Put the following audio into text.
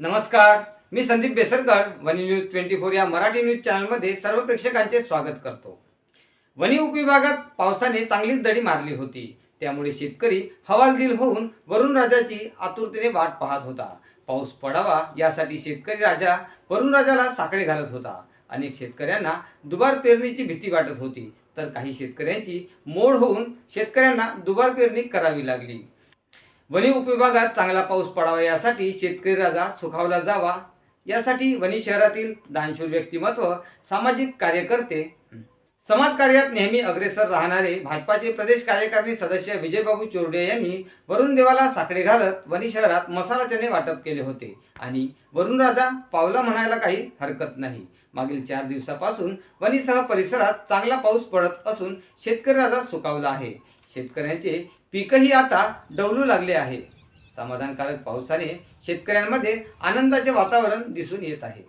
नमस्कार मी Sandeep Besarkar Wani news twenty four या Marathi news चॅनलमध्ये सर्व प्रेक्षकांचे स्वागत करतो. वनी उपविभागात पावसाने चांगलीच दडी मारली होती. त्यामुळे शेतकरी हवालदिल होऊन वरुण राजाची आतुरतेने वाट पाहत होता. पाऊस पडावा यासाठी शेतकरी राजा वरुण राजाला साकडे घालत होता. अनेक शेतकऱ्यांना दुबार पेरणीची भीती वाटत होती. तर काही शेतकऱ्यांची मोड होऊन शेतकऱ्यांना दुबार पेरणी करावी लागली. वनी उपविभागात चांगला पाऊस पडावा यासाठी शेतकरी राजा सुखावला जावा. यासाठी वनी शहरातील दानशूर व्यक्तिमत्व सामाजिक कार्यकर्ते समाजकार्यात नेहमी अग्रेसर राहणारे भाजपाचे प्रदेश कार्यकारिणी सदस्य विजयबाबू चोरडे यांनी वरुण देवाला साकडे घालत वनी शहरात मसाला चणे वाटप केले होते. आणि वरुण राजा पावला म्हणायला काही हरकत नाही. मागील चार दिवसापासून वनीसह परिसरात चांगला पाऊस पडत असून शेतकरी राजा सुकावला आहे. शेतकऱ्यांचे पीकही आता डवलू लागले आहे. समाधानकारक पावसाने शेतकऱ्यांमध्ये आनंदाचे वातावरण दिसून येत आहे.